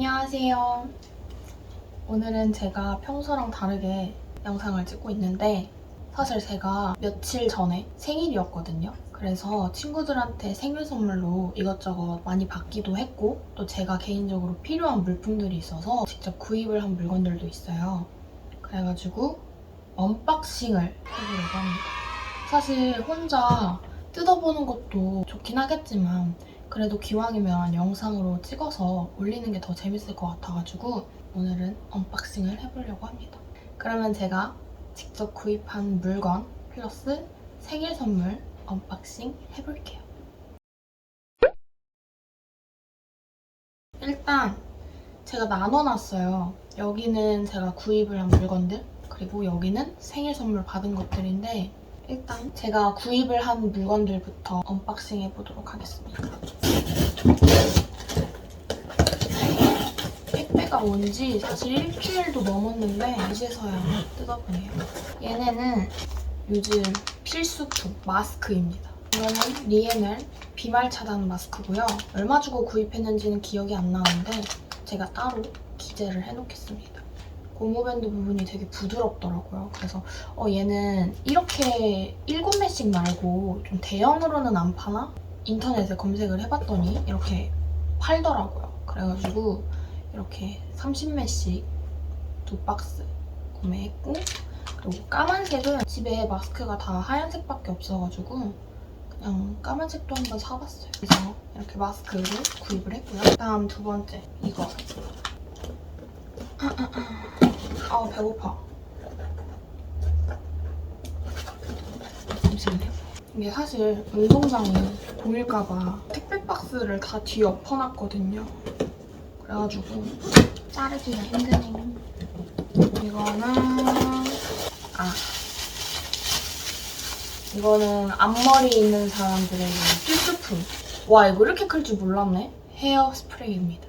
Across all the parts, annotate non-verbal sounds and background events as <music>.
안녕하세요. 오늘은 제가 평소랑 다르게 영상을 찍고 있는데 사실 제가 며칠 전에 생일이었거든요. 그래서 친구들한테 생일 선물로 이것저것 많이 받기도 했고 또 제가 개인적으로 필요한 물품들이 있어서 직접 구입을 한 물건들도 있어요. 그래가지고 언박싱을 해보려고 합니다. 사실 혼자 뜯어보는 것도 좋긴 하겠지만 그래도 기왕이면 영상으로 찍어서 올리는 게 더 재밌을 것 같아가지고 오늘은 언박싱을 해보려고 합니다. 그러면 제가 직접 구입한 물건 플러스 생일 선물 언박싱 해볼게요. 일단 제가 나눠놨어요. 여기는 제가 구입을 한 물건들 그리고 여기는 생일 선물 받은 것들인데 일단 제가 구입을 한 물건들부터 언박싱 해보도록 하겠습니다. 택배가 온 지 사실 일주일도 넘었는데 이제서야 뜯어보네요. 얘네는 요즘 필수품 마스크입니다. 이거는 리에넬 비말 차단 마스크고요. 얼마 주고 구입했는지는 기억이 안 나는데 제가 따로 기재를 해놓겠습니다. 고무밴드 부분이 되게 부드럽더라고요. 그래서 어, 얘는 이렇게 7매씩 말고 좀 대형으로는 안 파나? 인터넷에 검색을 해봤더니 이렇게 팔더라고요. 그래가지고 이렇게 30매씩 두 박스 구매했고 그리고 까만색은 집에 마스크가 다 하얀색밖에 없어가지고 그냥 까만색도 한번 사봤어요. 그래서 이렇게 마스크를 구입을 했고요. 다음 두 번째 이거 아 배고파. 잠시만요. 이게 사실 운동장이 보일까봐 택배 박스를 다 뒤에 엎어놨거든요. 그래가지고 자르기가 힘드네요. 이거는 아 이거는 앞머리 있는 사람들에게 필수품. 와 이거 이렇게 클 줄 몰랐네. 헤어 스프레이입니다.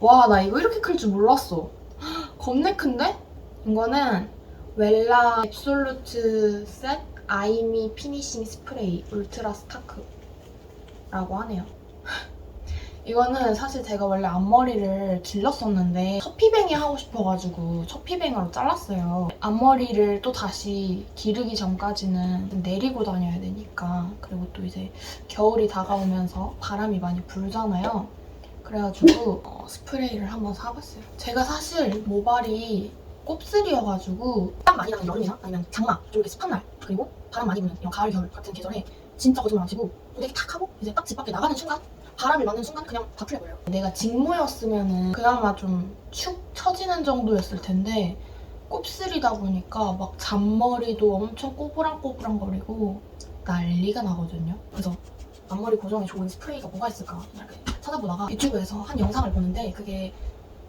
와 나 이거 이렇게 클 줄 몰랐어. <gasps> 겁내 큰데? 이거는 웰라 앱솔루트 셋 아이미 피니싱 스프레이 울트라 스타크라고 하네요. <laughs> 이거는 사실 제가 원래 앞머리를 길렀었는데 첫피뱅이 하고 싶어가지고 첫피뱅으로 잘랐어요. 앞머리를 또 다시 기르기 전까지는 내리고 다녀야 되니까 그리고 또 이제 겨울이 다가오면서 바람이 많이 불잖아요. 그래가지고 어, 스프레이를 한번 사봤어요. 제가 사실 모발이 곱슬이어가지고 땀 많이 나는 여름이나 아니면 장마 좀 이렇게 습한 날 그리고 바람 많이 부는 이런 가을 겨울 같은 계절에 진짜 거짓말 안 치고 되게 탁 하고 이제 딱 집 밖에 나가는 순간 바람이 맞는 순간 그냥 다 풀려버려요. 내가 직모였으면은 그나마 좀 축 처지는 정도였을 텐데 곱슬이다 보니까 막 잔머리도 엄청 꼬부랑꼬부랑거리고 난리가 나거든요. 그래서 앞머리 고정에 좋은 스프레이가 뭐가 있을까 이렇게 찾아보다가 유튜브에서 한 영상을 보는데 그게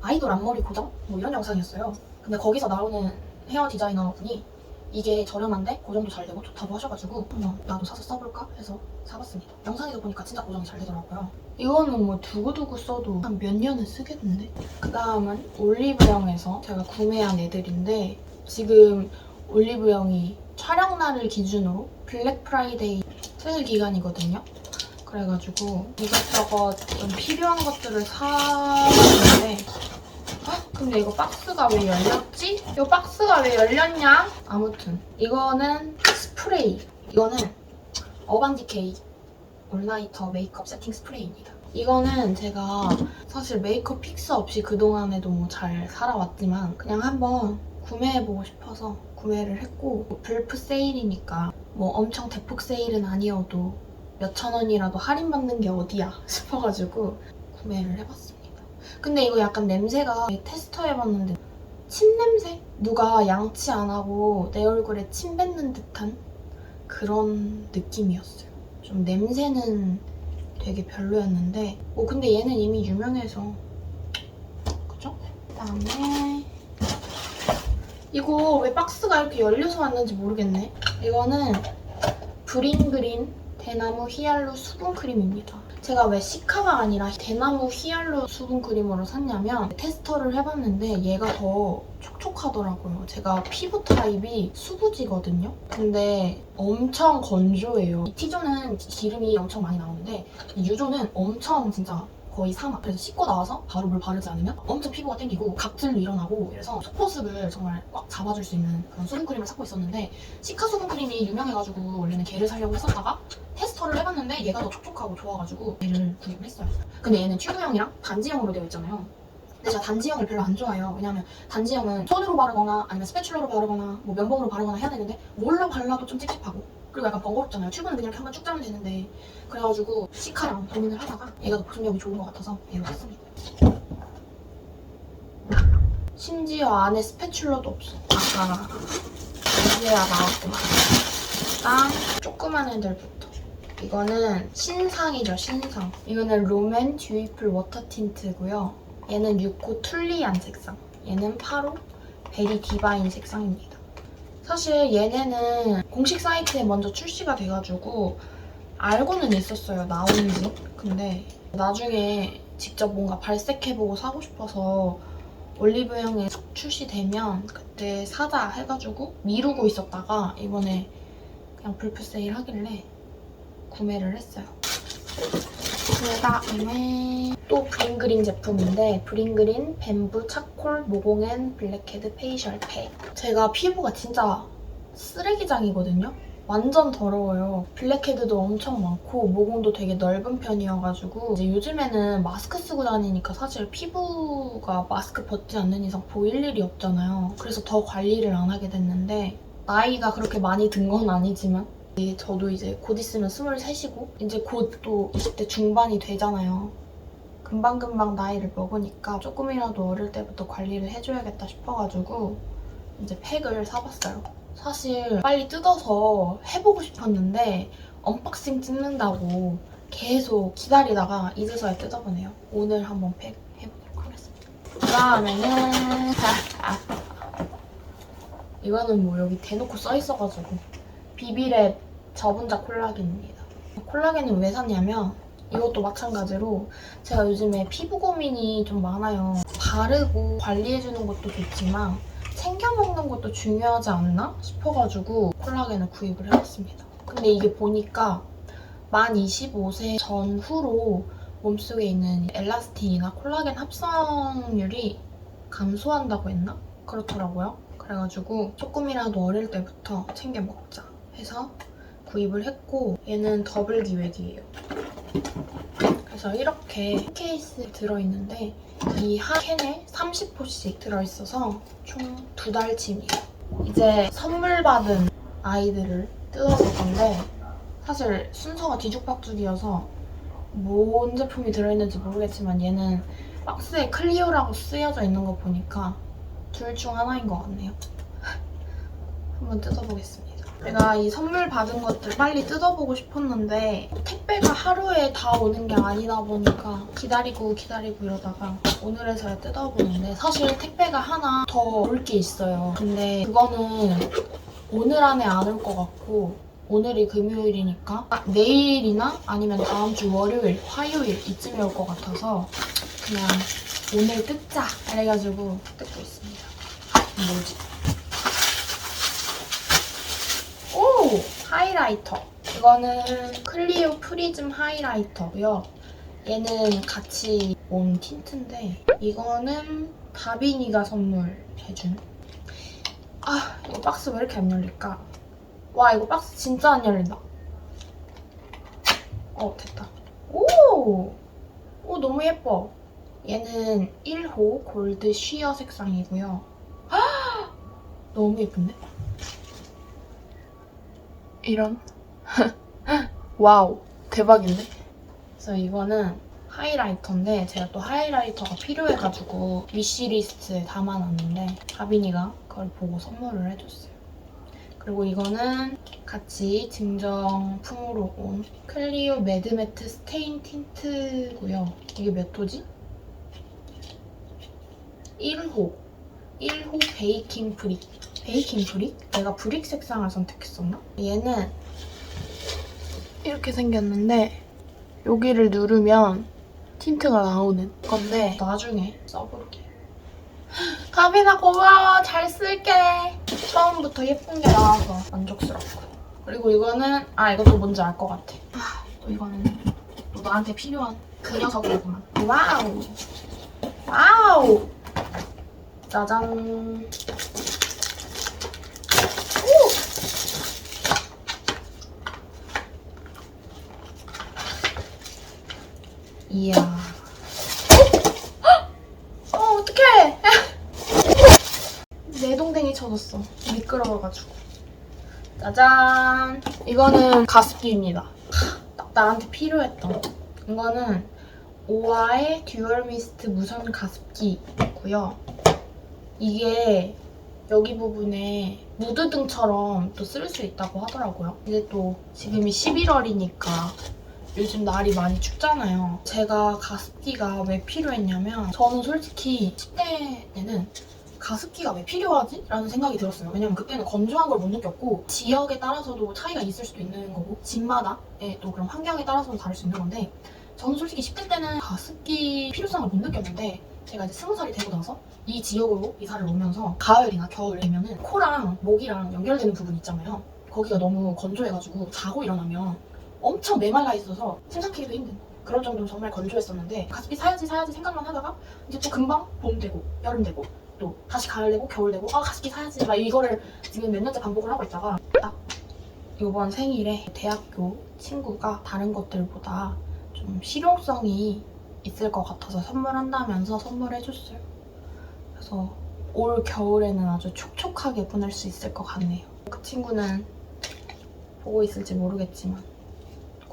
아이돌 앞머리 고정? 뭐 이런 영상이었어요. 근데 거기서 나오는 헤어 디자이너 분이 이게 저렴한데 고정도 잘 되고 좋다고 하셔가지고 한번 나도 사서 써볼까 해서 사봤습니다. 영상에서 보니까 진짜 고정이 잘 되더라고요. 이거는 뭐 두고두고 써도 한 몇 년은 쓰겠는데? 그 다음은 올리브영에서 제가 구매한 애들인데 지금 올리브영이 촬영날을 기준으로 블랙 프라이데이 세일 기간이거든요. 그래가지고 이것저것 좀 필요한 것들을 사봤는데 헉, 근데 이거 박스가 왜 열렸지? 이거 박스가 왜 열렸냐? 아무튼 이거는 스프레이 이거는 어반디케이 올라이터 메이크업 세팅 스프레이입니다. 이거는 제가 사실 메이크업 픽스 없이 그동안에도 뭐잘 살아왔지만 그냥 한번 구매해보고 싶어서 구매를 했고 불프 세일이니까 뭐 엄청 대폭 세일은 아니어도 몇천 원이라도 할인받는 게 어디야 <laughs> 싶어가지고 구매를 해봤습니다. 근데 이거 약간 냄새가 테스터 해봤는데 침 냄새? 누가 양치 안 하고 내 얼굴에 침 뱉는 듯한 그런 느낌이었어요. 좀 냄새는 되게 별로였는데 뭐 근데 얘는 이미 유명해서 그죠? 그다음에 이거 왜 박스가 이렇게 열려서 왔는지 모르겠네. 이거는 브링그린 대나무 히알루 수분 크림입니다. 제가 왜 시카가 아니라 대나무 히알루 수분 크림으로 샀냐면 테스터를 해봤는데 얘가 더 촉촉하더라고요. 제가 피부 타입이 수부지거든요. 근데 엄청 건조해요. 이 T존은 기름이 엄청 많이 나오는데 이 U존은 엄청 진짜 거의 사막. 그래서 씻고 나와서 바로 물 바르지 않으면 엄청 피부가 땡기고 각질도 일어나고 이래서 속보습을 정말 꽉 잡아줄 수 있는 그런 수분크림을 찾고 있었는데 시카 수분크림이 유명해가지고 원래는 걔를 사려고 했었다가 테스터를 해봤는데 얘가 더 촉촉하고 좋아가지고 얘를 구입을 했어요. 근데 얘는 튜브형이랑 단지형으로 되어 있잖아요. 근데 제가 단지형을 별로 안 좋아해요. 왜냐면 단지형은 손으로 바르거나 아니면 스패츌러로 바르거나 뭐 면봉으로 바르거나 해야 되는데 뭘로 발라도 좀 찝찝하고 그리고 약간 번거롭잖아요. 튜브는 그냥 이렇게 한번 쭉 짜면 되는데 그래가지고 시카랑 고민을 하다가 얘가 더 보습력이 좋은 것 같아서 얘로 샀습니다. 심지어 안에 스패츌러도 없어. 아까 이제야 나왔구만. 일단 조그만 애들부터. 이거는 신상이죠, 신상. 이거는 롬앤 듀이플 워터 틴트고요. 얘는 6호 툴리안 색상. 얘는 8호 베리 디바인 색상입니다. 사실 얘네는 공식 사이트에 먼저 출시가 돼가지고 알고는 있었어요, 나오는지. 근데 나중에 직접 뭔가 발색해보고 사고 싶어서 올리브영에 출시되면 그때 사자 해가지고 미루고 있었다가 이번에 그냥 불프 세일 하길래 구매를 했어요. 그 다음에 또 브링그린 제품인데 브링그린 뱀부 차콜 모공앤 블랙헤드 페이셜 팩 제가 피부가 진짜 쓰레기장이거든요? 완전 더러워요. 블랙헤드도 엄청 많고 모공도 되게 넓은 편이어가지고 이제 요즘에는 마스크 쓰고 다니니까 사실 피부가 마스크 벗지 않는 이상 보일 일이 없잖아요. 그래서 더 관리를 안 하게 됐는데 나이가 그렇게 많이 든 건 아니지만 이 저도 이제 곧 있으면 23이고 이제 곧 또 20대 중반이 되잖아요. 금방금방 나이를 먹으니까 조금이라도 어릴 때부터 관리를 해줘야겠다 싶어가지고 이제 팩을 사봤어요. 사실 빨리 뜯어서 해보고 싶었는데 언박싱 찍는다고 계속 기다리다가 이제서야 뜯어보네요. 오늘 한번 팩 해보도록 하겠습니다. 그 다음에는 이거는 뭐 여기 대놓고 써있어가지고 비비랩 저분자 콜라겐입니다. 콜라겐은 왜 샀냐면 이것도 마찬가지로 제가 요즘에 피부 고민이 좀 많아요. 바르고 관리해주는 것도 좋지만 챙겨 먹는 것도 중요하지 않나 싶어가지고 콜라겐을 구입을 해봤습니다. 근데 이게 보니까 만 25세 전후로 몸속에 있는 엘라스틴이나 콜라겐 합성률이 감소한다고 했나? 그렇더라고요. 그래가지고 조금이라도 어릴 때부터 챙겨 먹자 해서 구입을 했고 얘는 더블 기획이에요. 그래서 이렇게 케이스에 들어있는데 이 한 캔에 30호씩 들어있어서 총 두 달치입니다. 이제 선물 받은 아이들을 뜯어볼 건데 사실 순서가 뒤죽박죽이어서 뭔 제품이 들어있는지 모르겠지만 얘는 박스에 클리어라고 쓰여져 있는 거 보니까 둘 중 하나인 것 같네요. <laughs> 한번 뜯어보겠습니다. 제가 이 선물 받은 것들 빨리 뜯어보고 싶었는데 택배가 하루에 다 오는 게 아니다 보니까 기다리고 기다리고 이러다가 오늘에서야 뜯어보는데 사실 택배가 하나 더 올 게 있어요. 근데 그거는 오늘 안에 안 올 것 같고 오늘이 금요일이니까 아, 내일이나 아니면 다음 주 월요일, 화요일 이쯤에 올 것 같아서 그냥 오늘 뜯자 이래가지고 뜯고 있습니다. 뭐지? 오! 하이라이터. 이거는 클리오 프리즘 하이라이터고요. 얘는 같이 온 틴트인데 이거는 다빈이가 선물해준 아 이거 박스 왜 이렇게 안 열릴까? 와 이거 박스 진짜 안 열린다. 어 됐다. 오! 오 너무 예뻐. 얘는 1호 골드 쉬어 색상이고요. <gasps> 너무 예쁜데? 이런 <laughs> 와우 대박인데? 그래서 이거는 하이라이터인데 제가 또 하이라이터가 필요해가지고 위시리스트에 담아놨는데 다빈이가 그걸 보고 선물을 해줬어요. 그리고 이거는 같이 증정품으로 온 클리오 매드매트 스테인 틴트고요. 이게 몇 호지? 1호 1호 베이킹 브릭 베이킹 브릭? 내가 브릭 색상을 선택했었나? 얘는 이렇게 생겼는데 여기를 누르면 틴트가 나오는 건데 나중에 써볼게요. 가빈아 고마워 잘 쓸게. 처음부터 예쁜 게 나와서 만족스럽고 그리고 이거는 아 이것도 뭔지 알 것 같아. 아, 또 이거는 또 나한테 필요한 그 녀석이구만. 와우. 와우. 짜잔. 이야. 어, 어떡해! <laughs> 내 동댕이 쳐졌어. 미끄러워가지고. 짜잔! 이거는 가습기입니다. 딱 나한테 필요했던. 이거는 오아의 듀얼 미스트 무선 가습기고요. 이게 여기 부분에 무드등처럼 또 쓸 수 있다고 하더라고요. 이제 또 지금이 11월이니까 요즘 날이 많이 춥잖아요. 제가 가습기가 왜 필요했냐면 저는 솔직히 10대 때는 가습기가 왜 필요하지? 라는 생각이 들었어요. 왜냐면 그때는 건조한 걸 못 느꼈고 지역에 따라서도 차이가 있을 수도 있는 거고 집마다의 또 그런 환경에 따라서도 다를 수 있는 건데 저는 솔직히 10대 때는 가습기 필요성을 못 느꼈는데 제가 이제 스무 살이 되고 나서 이 지역으로 이사를 오면서 가을이나 겨울 되면은 코랑 목이랑 연결되는 부분 있잖아요. 거기가 너무 건조해가지고 자고 일어나면 엄청 메말라 있어서 숨 참기도 힘든 그런 정도로 정말 건조했었는데 가습기 사야지 사야지 생각만 하다가 이제 또 금방 봄 되고 여름 되고 또 다시 가을 되고 겨울 되고 아 가습기 사야지 막 이거를 지금 몇 년째 반복을 하고 있다가 딱 이번 생일에 대학교 친구가 다른 것들보다 좀 실용성이 있을 것 같아서 선물한다면서 선물해줬어요. 그래서 올 겨울에는 아주 촉촉하게 보낼 수 있을 것 같네요. 그 친구는 보고 있을지 모르겠지만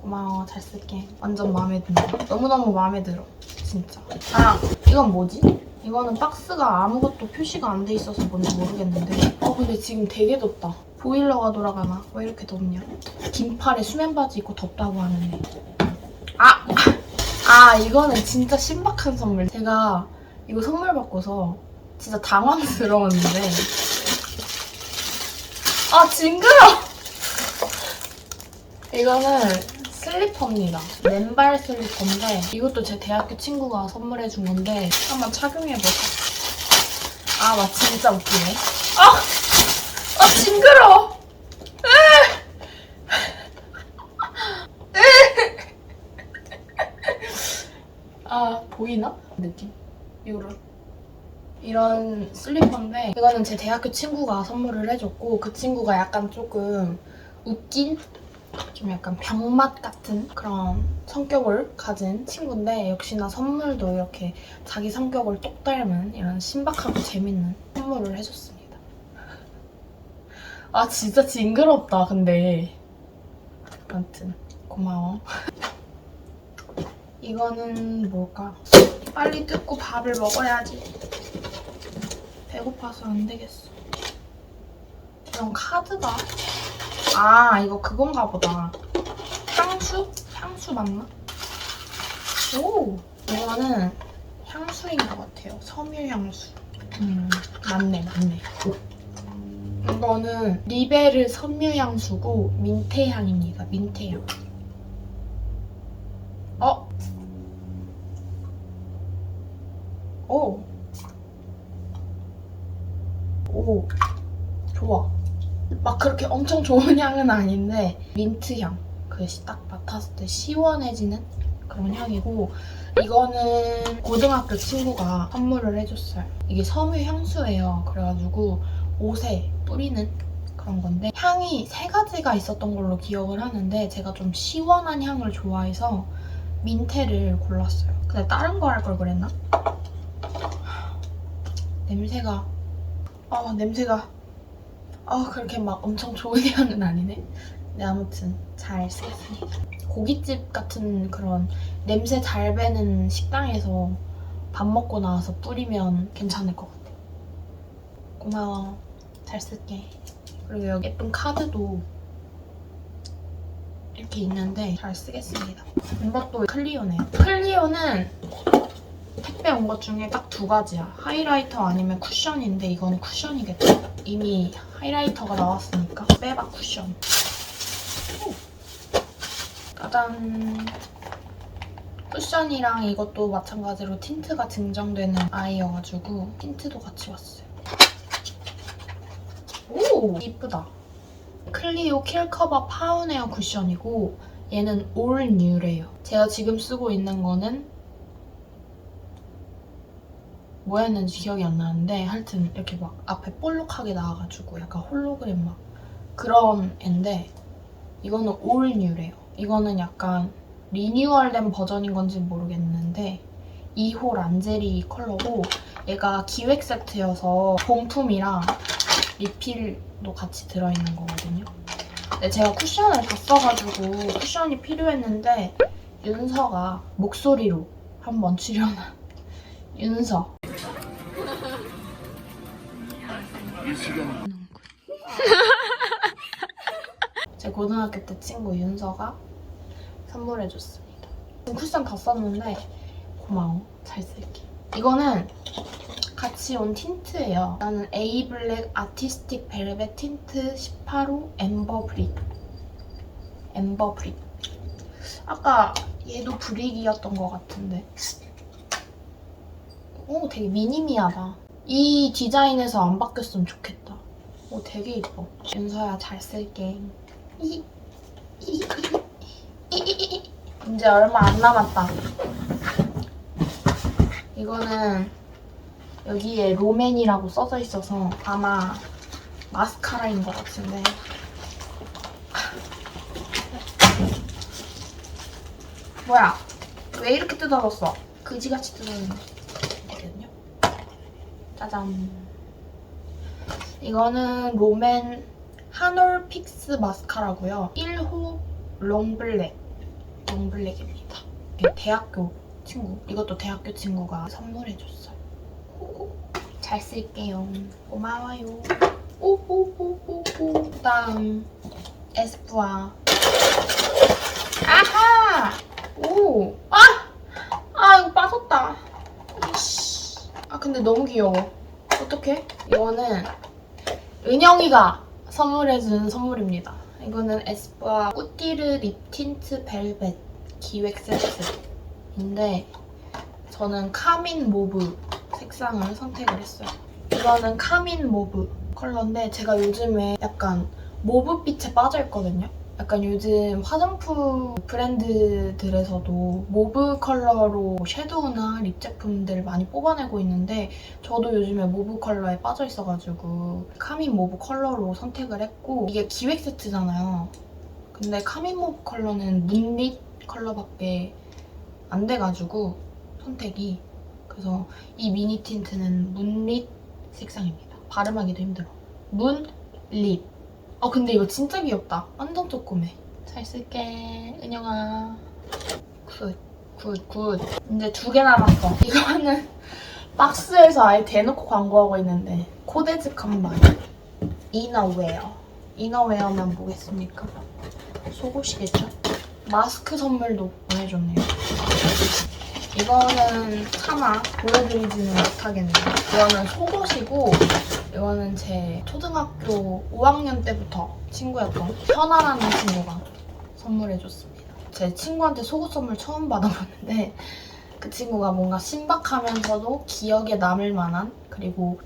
고마워 잘 쓸게 완전 마음에 든다 너무너무 마음에 들어 진짜 아 이건 뭐지? 이거는 박스가 아무것도 표시가 안 돼 있어서 뭔지 모르겠는데 어 근데 지금 되게 덥다 보일러가 돌아가나? 왜 이렇게 덥냐? 긴팔에 수면 바지 입고 덥다고 하는데 아! 아 이거는 진짜 신박한 선물 제가 이거 선물 받고서 진짜 당황스러웠는데 아 징그러! 이거는 슬리퍼입니다. 맨발 슬리퍼인데 이것도 제 대학교 친구가 선물해준 건데 한번 착용해보자. 아, 나 진짜 웃기네. 아! 아, 징그러! 아, 보이나? 느낌? 이런. 이런 슬리퍼인데 이거는 제 대학교 친구가 선물을 해줬고 그 친구가 약간 조금 웃긴 좀 약간 병맛 같은 그런 성격을 가진 친구인데 역시나 선물도 이렇게 자기 성격을 똑 닮은 이런 신박하고 재밌는 선물을 해줬습니다. 아 진짜 징그럽다 근데 아무튼 고마워. 이거는 뭘까? 빨리 뜯고 밥을 먹어야지. 배고파서 안 되겠어. 이런 카드가 아 이거 그건가 보다. 향수? 향수 맞나? 오 이거는 향수인 것 같아요. 섬유 향수. 음 맞네 맞네. 이거는 리베르 섬유 향수고 민트 향입니다 민트 향 어? 오. 오. 좋아. 막 그렇게 엄청 좋은 <laughs> 향은 아닌데 민트 향. 그것이 딱 맡았을 때 시원해지는 그런 향이고 이거는 고등학교 친구가 선물을 해줬어요. 이게 섬유 향수예요. 그래가지고 옷에 뿌리는 그런 건데 향이 세 가지가 있었던 걸로 기억을 하는데 제가 좀 시원한 향을 좋아해서 민테를 골랐어요. 근데 다른 거 할 걸 그랬나? <sighs> 냄새가 아 냄새가 아 그렇게 막 엄청 좋은 향은 아니네. 네 아무튼 잘 쓰겠습니다. 고깃집 같은 그런 냄새 잘 배는 식당에서 밥 먹고 나와서 뿌리면 괜찮을 것 같아. 고마워. 잘 쓸게. 그리고 여기 예쁜 카드도 이렇게 있는데 잘 쓰겠습니다. 이것도 클리오네요. 클리오는 택배 온 것 중에 딱 두 가지야. 하이라이터 아니면 쿠션인데 이거는 쿠션이겠죠? 이미 하이라이터가 나왔으니까 빼박 쿠션. 오. 짜잔. 쿠션이랑 이것도 마찬가지로 틴트가 증정되는 아이여가지고 틴트도 같이 왔어요. 오! 이쁘다. 클리오 킬커버 파운에어 쿠션이고 얘는 올 뉴래요. 제가 지금 쓰고 있는 거는 뭐였는지 기억이 안 나는데 하여튼 이렇게 막 앞에 볼록하게 나와가지고 약간 홀로그램 막 그런 앤데 이거는 올 뉴래요. 이거는 약간 리뉴얼된 버전인 건지 모르겠는데 2호 란제리 컬러고 얘가 기획 세트여서 봉품이랑 리필도 같이 들어있는 거거든요. 근데 제가 쿠션을 다 써가지고 쿠션이 필요했는데 윤서가 목소리로 한번 출연한 <laughs> 윤서 <laughs> 제 고등학교 때 친구 윤서가 선물해줬습니다. 쿠션 다 썼는데 고마워. 잘 쓸게. 이거는 같이 온 틴트예요. 나는 A 블랙 아티스틱 벨벳 틴트 18호 엠버 브릭. 엠버 브릭. 아까 얘도 브릭이었던 것 같은데. 오, 되게 미니미하다. 이 디자인에서 안 바뀌었으면 좋겠다. 오, 되게 이뻐. 윤서야, 잘 쓸게. 이제 얼마 안 남았다. 이거는 여기에 로맨이라고 써져 있어서 아마 마스카라인 것 같은데 뭐야 왜 이렇게 뜯어졌어 그지같이 뜯어졌거든요 짜잔. 이거는 로맨 한올 픽스 마스카라고요. 1호 롱블랙. 롱블랙입니다. 이게 대학교 친구 이것도 대학교 친구가 선물해줬어요. 잘 쓸게요. 고마워요. 오오오오오 다음 에스쁘아. 아하! 오! 아! 아 이거 빠졌다. 아 근데 너무 귀여워 어떡해 이거는 은영이가 선물해준 선물입니다 이거는 에스쁘아 꾸띠르 립 틴트 벨벳 기획 세트인데 저는 카민 모브 색상을 선택을 했어요. 이거는 카민 모브 컬러인데 제가 요즘에 약간 모브빛에 빠져있거든요. 약간 요즘 화장품 브랜드들에서도 모브 컬러로 섀도우나 립 제품들을 많이 뽑아내고 있는데 저도 요즘에 모브 컬러에 빠져 있어가지고 카민 모브 컬러로 선택을 했고 이게 기획 세트잖아요. 근데 카민 모브 컬러는 문릿 컬러밖에 안 돼가지고 선택이 그래서 이 미니 틴트는 문릿 색상입니다. 발음하기도 힘들어. 문릿. 어 근데 이거 진짜 귀엽다. 완전 조그매. 잘 쓸게 은영아. 굿. 굿, 굿. 이제 두 개 남았어. 이거는 <laughs> 박스에서 아예 대놓고 광고하고 있는데 코데즈 컴바인 이너웨어. 이너웨어만 보겠습니까? 속옷이겠죠? 마스크 선물도 보내줬네요. 이거는 차마 보여드리지는 못하겠네요. 이거는 속옷이고 이거는 제 초등학교 5학년 때부터 친구였던 현아라는 친구가 선물해줬습니다. 제 친구한테 속옷 선물 처음 받아봤는데 그 친구가 뭔가 신박하면서도 기억에 남을 만한 그리고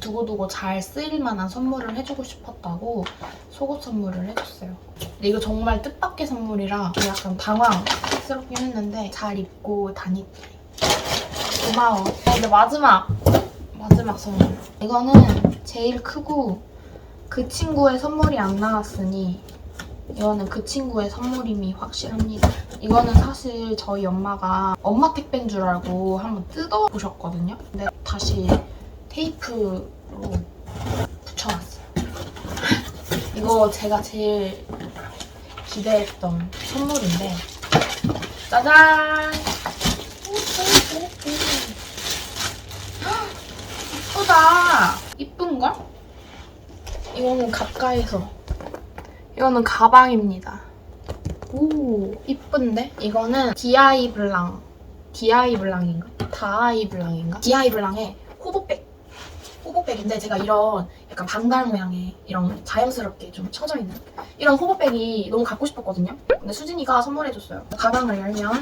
두고두고 잘 쓰일 만한 선물을 해주고 싶었다고 속옷 선물을 해줬어요. 근데 이거 정말 뜻밖의 선물이라 약간 당황스럽긴 했는데 잘 입고 다닐게. 고마워. 어, 이제 마지막 마지막 선물. 이거는 제일 크고 그 친구의 선물이 안 나왔으니 이거는 그 친구의 선물임이 확실합니다. 이거는 사실 저희 엄마가 엄마 택배인 줄 알고 한번 뜯어보셨거든요. 근데 다시 테이프로 붙여놨어요. 이거 제가 제일 기대했던 선물인데 짜잔! 이쁘다! 이쁜걸? 이거는 가까이서 이거는 가방입니다. 오, 이쁜데? 이거는 디아이 블랑. 디아이 블랑인가? 다아이 블랑인가? 디아이 블랑의 호보백. 호보백인데 제가 이런 약간 방달 모양의 이런 자연스럽게 좀 쳐져 있는 이런 호보백이 너무 갖고 싶었거든요. 근데 수진이가 선물해줬어요. 가방을 열면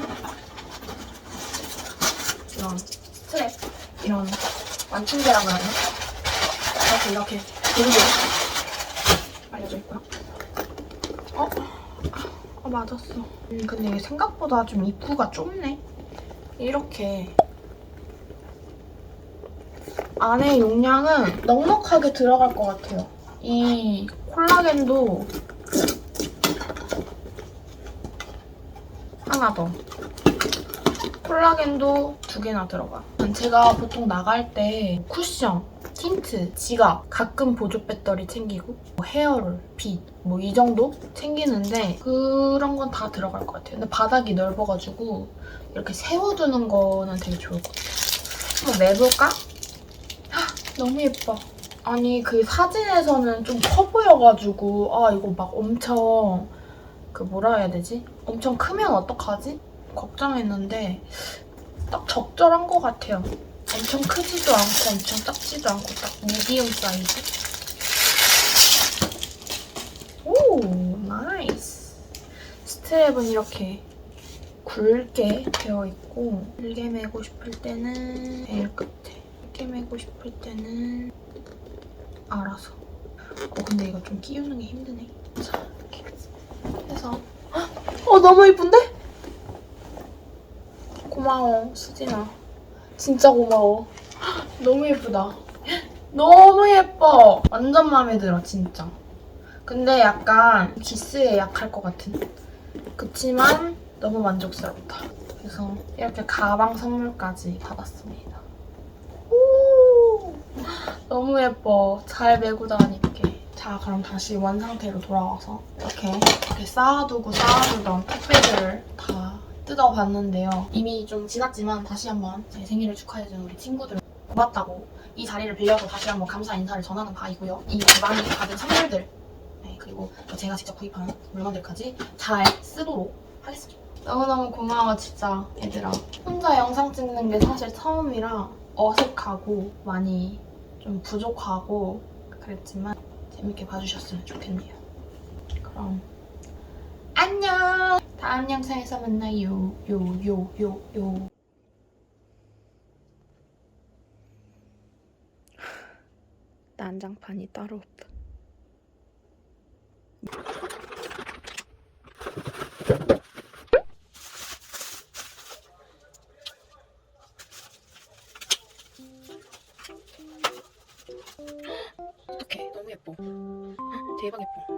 이런 스트랩, 이런 완충제라고 하나? 이렇게 이렇게 돌고 알려져 있고요. 어? 아 맞았어. 음 근데 이게 생각보다 좀 입구가 좁네. 이렇게 안에 용량은 넉넉하게 들어갈 것 같아요. 이 콜라겐도 하나 더. 콜라겐도 두 개나 들어가. 제가 보통 나갈 때 쿠션, 틴트, 지갑, 가끔 보조 배터리 챙기고 뭐 헤어롤, 빗, 뭐 이 정도 챙기는데 그런 건 다 들어갈 것 같아요. 근데 바닥이 넓어가지고 이렇게 세워두는 거는 되게 좋을 것 같아요. 한번 내볼까? 헉, 너무 예뻐. 아니 그 사진에서는 좀 커 보여가지고 아 이거 막 엄청 그 뭐라 해야 되지? 엄청 크면 어떡하지? 걱정했는데 딱 적절한 것 같아요. 엄청 크지도 않고 엄청 작지도 않고 딱 미디움 사이즈. 오, 나이스. 스트랩은 이렇게 굵게 되어 있고 길게 매고 싶을 때는 제일 끝에 짧게 매고 싶을 때는 알아서. 어 근데 이거 좀 끼우는 게 힘드네. 자 이렇게 해서 어 너무 예쁜데? 고마워 수진아. 진짜 고마워. <gasps> 너무 예쁘다. <gasps> 너무 예뻐. 완전 마음에 들어 진짜. 근데 약간 기스에 약할 것 같은. 그치만 너무 만족스럽다. 그래서 이렇게 가방 선물까지 받았습니다. 오, <gasps> 너무 예뻐. 잘 메고 다닐게. 자, 그럼 다시 원상태로 돌아와서 이렇게 이렇게 쌓아두고 쌓아두던 택배들을 다 뜯어봤는데요. 이미 좀 지났지만 다시 한번 제 생일을 축하해준 우리 친구들 고맙다고 이 자리를 빌려서 다시 한번 감사 인사를 전하는 바이고요. 이 많이 받은 선물들 네, 그리고 또 제가 직접 구입한 물건들까지 잘 쓰도록 하겠습니다. 너무너무 고마워 진짜 얘들아. 혼자 영상 찍는 게 사실 처음이라 어색하고 많이 좀 부족하고 그랬지만 재밌게 봐주셨으면 좋겠네요. 그럼 안녕! 다음 영상에서 만나요. 요, 요, 요, 요. 난장판이 따로 없다. 어떡해, 너무 예뻐. 대박 예뻐.